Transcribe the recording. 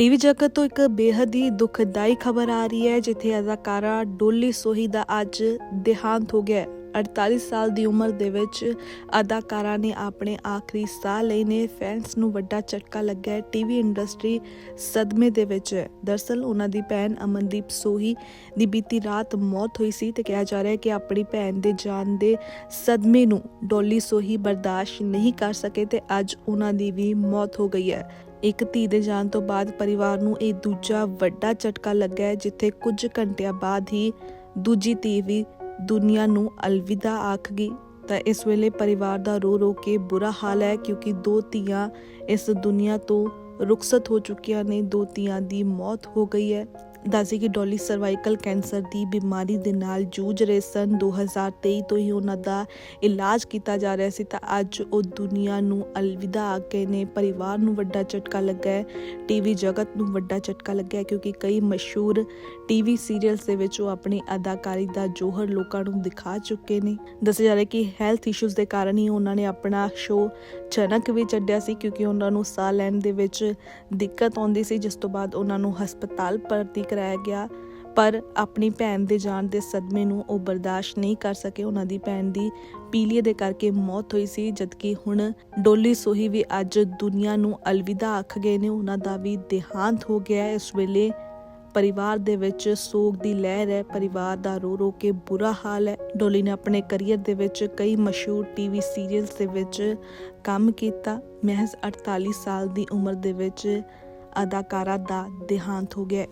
TV ਜਗਤ ਤੋਂ ਇੱਕ ਬੇਹੱਦ ਹੀ ਦੁਖਦਾਈ ਖਬਰ ਆ ਰਹੀ ਹੈ, ਜਿੱਥੇ ਅਦਾਕਾਰਾ ਡੋਲੀ ਸੋਹੀ ਦਾ ਅੱਜ ਦੇਹਾਂਤ ਹੋ ਗਿਆ 48 ਸਾਲ ਦੀ ਉਮਰ ਦੇ ਵਿੱਚ ਅਦਾਕਾਰਾ ਨੇ ਆਪਣੇ ਆਖਰੀ ਸਾਹ ਲਈ ਨੇ। ਫੈਨਸ ਨੂੰ ਵੱਡਾ ਝਟਕਾ ਲੱਗਾ ਹੈ ਟੀਵੀ ਇੰਡਸਟਰੀ ਸਦਮੇ ਦੇ ਵਿੱਚ। ਹੈ ਦਰਸਲ ਉਹਨਾਂ ਦੀ ਭੈਣ ਅਮਨਦੀਪ ਸੋਹੀ ਦੀ ਬੀਤੀ ਰਾਤ ਮੌਤ ਹੋਈ ਸੀ ਤੇ ਕਿਹਾ ਜਾ ਰਿਹਾ ਹੈ ਕਿ ਆਪਣੀ ਭੈਣ ਦੇ ਜਾਨ ਦੇ ਸਦਮੇ ਨੂੰ ਡੋਲੀ ਸੋਹੀ ਬਰਦਾਸ਼ਤ ਨਹੀਂ ਕਰ ਸਕੇ ਤੇ ਅੱਜ ਉਹਨਾਂ ਦੀ ਵੀ ਮੌਤ ਹੋ ਗਈ ਹੈ। ਇੱਕ ਧੀ ਦੇ ਜਾਣ ਤੋਂ ਬਾਅਦ ਪਰਿਵਾਰ ਨੂੰ ਇਹ ਦੂਜਾ ਵੱਡਾ ਝਟਕਾ ਲੱਗਾ ਹੈ, ਜਿੱਥੇ ਕੁਝ ਘੰਟਿਆਂ ਬਾਅਦ ਹੀ ਦੂਜੀ ਧੀ ਵੀ ਦੁਨੀਆ ਨੂੰ ਅਲਵਿਦਾ ਆਖ ਗਈ। ਤਾਂ ਇਸ ਵੇਲੇ ਪਰਿਵਾਰ ਦਾ ਰੋ ਰੋ ਕੇ ਬੁਰਾ ਹਾਲ ਹੈ ਕਿਉਂਕਿ ਦੋ ਧੀਆਂ ਇਸ ਦੁਨੀਆ ਤੋਂ ਰੁਖਸਤ ਹੋ ਚੁੱਕੀਆਂ ਨੇ, ਦੋ ਧੀਆਂ ਦੀ ਮੌਤ ਹੋ ਗਈ ਹੈ। ਦੱਸੀ ਕਿ ਡੋਲੀ ਸਰਵਾਈਕਲ ਕੈਂਸਰ ਦੀ ਬਿਮਾਰੀ ਦੇ ਨਾਲ ਜੂਝ ਰਹੇ ਸਨ। 2023 ਤੋਂ ਹੀ ਉਹਨਾਂ ਦਾ ਇਲਾਜ ਕੀਤਾ ਜਾ ਰਿਹਾ ਸੀ ਤਾਂ ਅੱਜ ਉਹ ਦੁਨੀਆ ਨੂੰ ਅਲਵਿਦਾ ਆ ਗਏ ਨੇ ਪਰਿਵਾਰ ਨੂੰ ਵੱਡਾ ਝਟਕਾ ਲੱਗਾ ਹੈ। ਟੀਵੀ ਜਗਤ ਨੂੰ ਵੱਡਾ ਝਟਕਾ ਲੱਗਿਆ ਕਿਉਂਕਿ ਕਈ ਮਸ਼ਹੂਰ ਟੀਵੀ ਸੀਰੀਅਲਸ ਦੇ ਵਿੱਚ ਉਹ ਆਪਣੀ ਅਦਾਕਾਰੀ ਦਾ ਜੋਹਰ ਲੋਕਾਂ ਨੂੰ ਦਿਖਾ ਚੁੱਕੇ ਨੇ। ਦੱਸਿਆ ਜਾ ਰਿਹਾ ਕਿ ਹੈਲਥ ਇਸ਼ੂਜ਼ ਦੇ ਕਾਰਨ ਹੀ ਉਹਨਾਂ ਨੇ ਆਪਣਾ ਸ਼ੋਅ ਚਨਕ ਵੀ ਛੱਡਿਆ ਸੀ ਕਿਉਂਕਿ ਉਹਨਾਂ ਨੂੰ ਸਾਹ ਲੈਣ ਦੇ ਵਿੱਚ ਦਿੱਕਤ ਆਉਂਦੀ ਸੀ, ਜਿਸ ਤੋਂ ਬਾਅਦ ਉਹਨਾਂ ਨੂੰ ਹਸਪਤਾਲ ਭਰਤੀ ਕਰਾਇਆ ਗਿਆ, ਪਰ ਆਪਣੀ ਭੈਣ ਦੇ ਜਾਣ ਦੇ ਸਦਮੇ ਨੂੰ ਉਹ ਬਰਦਾਸ਼ਤ ਨਹੀਂ ਕਰ ਸਕੇ। ਉਹਨਾਂ ਦੀ ਭੈਣ ਦੀ ਪੀਲੀਏ ਦੇ ਕਰਕੇ ਮੌਤ ਹੋਈ ਸੀ, ਜਦਕਿ ਹੁਣ ਡੋਲੀ ਸੋਹੀ ਵੀ ਅੱਜ ਦੁਨੀਆ ਨੂੰ ਅਲਵਿਦਾ ਆਖ ਗਏ ਨੇ। ਉਹਨਾਂ ਦਾ ਵੀ ਦੇਹਾਂਤ ਹੋ ਗਿਆ ਇਸ ਵੇਲੇ ਪਰਿਵਾਰ ਦੇ ਵਿੱਚ ਸੋਗ ਦੀ ਲਹਿਰ ਹੈ। ਪਰਿਵਾਰ ਦਾ ਰੋ ਰੋ ਕੇ ਬੁਰਾ ਹਾਲ ਹੈ। ਡੋਲੀ ਨੇ ਆਪਣੇ ਕੈਰੀਅਰ ਦੇ ਵਿੱਚ ਕਈ ਮਸ਼ਹੂਰ ਟੀਵੀ ਸੀਰੀਅਲਸ ਦੇ ਵਿੱਚ ਕੰਮ ਕੀਤਾ। ਮਹਿਜ਼ 48 ਸਾਲ ਦੀ ਉਮਰ ਦੇ ਵਿੱਚ ਅਦਾਕਾਰਾ ਦਾ ਦੇਹਾਂਤ ਹੋ ਗਿਆ